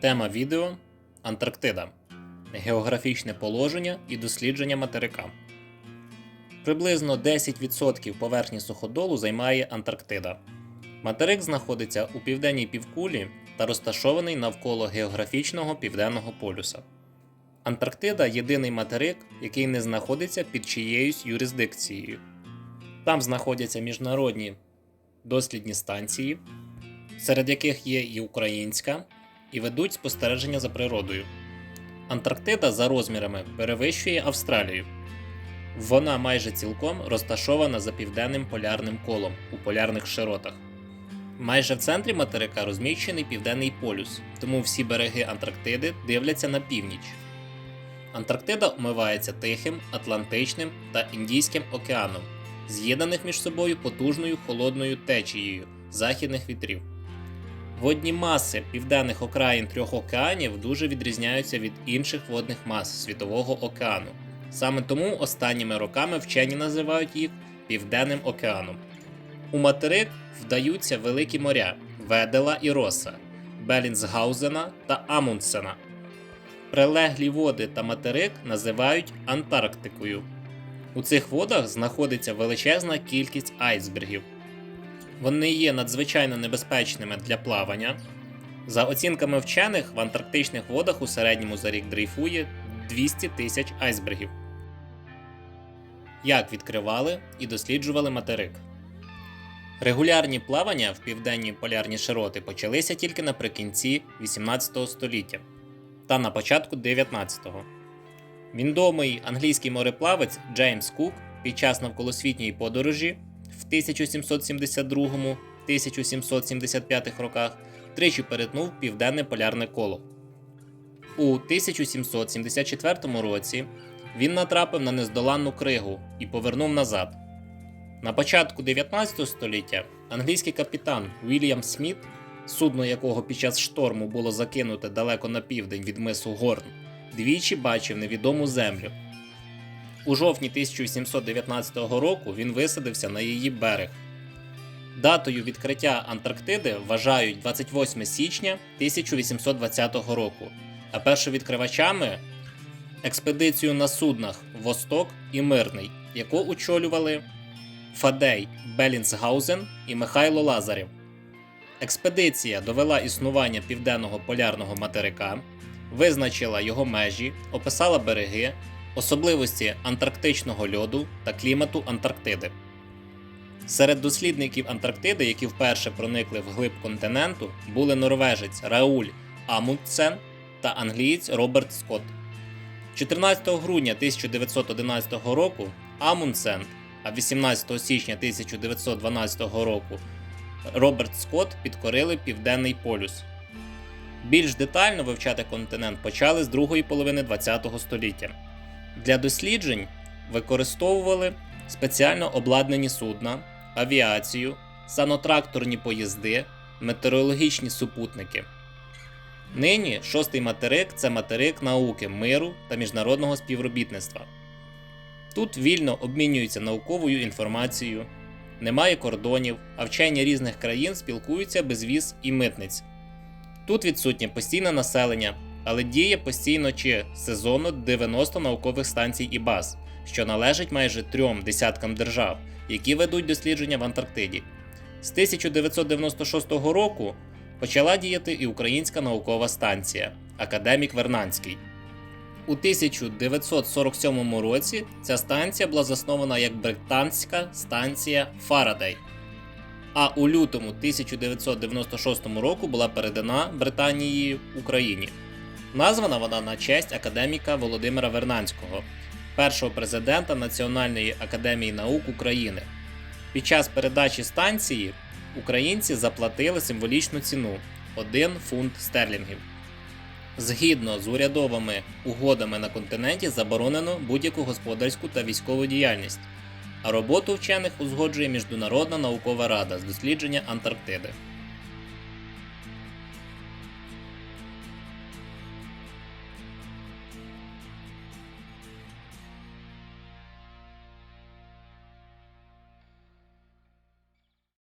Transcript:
Тема відео Антарктида. Географічне положення і дослідження материка. Приблизно 10% поверхні суходолу займає Антарктида. Материк знаходиться у південній півкулі та розташований навколо географічного південного полюса. Антарктида єдиний материк, який не знаходиться під чиєюсь юрисдикцією. Там знаходяться міжнародні дослідні станції, серед яких є і українська, і ведуть спостереження за природою. Антарктида за розмірами перевищує Австралію. Вона майже цілком розташована за південним полярним колом у полярних широтах. Майже в центрі материка розміщений південний полюс, тому всі береги Антарктиди дивляться на північ. Антарктида омивається Тихим, Атлантичним та Індійським океаном, з'єднаних між собою потужною холодною течією західних вітрів. Водні маси південних окраїн трьох океанів дуже відрізняються від інших водних мас Світового океану. Саме тому останніми роками вчені називають їх Південним океаном. У материк вдаються великі моря Ведела і Роса, Белінсгаузена та Амундсена. Прилеглі води та материк називають Антарктикою. У цих водах знаходиться величезна кількість айсбергів. Вони є надзвичайно небезпечними для плавання. За оцінками вчених, в антарктичних водах у середньому за рік дрейфує 200 тисяч айсбергів. Як відкривали і досліджували материк. Регулярні плавання в південні полярні широти почалися тільки наприкінці 18 століття та на початку 19-го. Відомий англійський мореплавець Джеймс Кук під час навколосвітньої подорожі в 1772-1775 роках тричі перетнув південне полярне коло. У 1774 році він натрапив на нездоланну кригу і повернув назад. На початку 19 століття англійський капітан Вільям Сміт, судно якого під час шторму було закинуте далеко на південь від мису Горн, двічі бачив невідому землю. У жовтні 1719 року він висадився на її берег. Датою відкриття Антарктиди вважають 28 січня 1820 року, а першовідкривачами експедицію на суднах Восток і Мирний, яку очолювали Фадей Белінсгаузен і Михайло Лазарєв. Експедиція довела існування південного полярного материка, визначила його межі, описала береги, особливості антарктичного льоду та клімату Антарктиди. Серед дослідників Антарктиди, які вперше проникли в глиб континенту, були норвежець Рауль Амундсен та англієць Роберт Скотт. 14 грудня 1911 року Амундсен, а 18 січня 1912 року Роберт Скотт підкорили Південний полюс. Більш детально вивчати континент почали з другої половини ХХ століття. Для досліджень використовували спеціально обладнані судна, авіацію, санотракторні поїзди, метеорологічні супутники. Нині шостий материк це материк науки, миру та міжнародного співробітництва. Тут вільно обмінюються науковою інформацією, немає кордонів, а вчені різних країн спілкуються без віз і митниць. Тут відсутнє постійне населення, але діє постійно чи сезонно 90 наукових станцій і баз, що належать майже трьом десяткам держав, які ведуть дослідження в Антарктиді. З 1996 року почала діяти і Українська наукова станція Академік Вернанський. У 1947 році ця станція була заснована як британська станція Фарадей. А у лютому 1996 року була передана Британією Україні. Названа вона на честь академіка Володимира Вернанського, першого президента Національної академії наук України. Під час передачі станції українці заплатили символічну ціну 1 фунт стерлінгів. Згідно з урядовими угодами на континенті заборонено будь-яку господарську та військову діяльність, а роботу вчених узгоджує Міжнародна наукова рада з дослідження Антарктиди.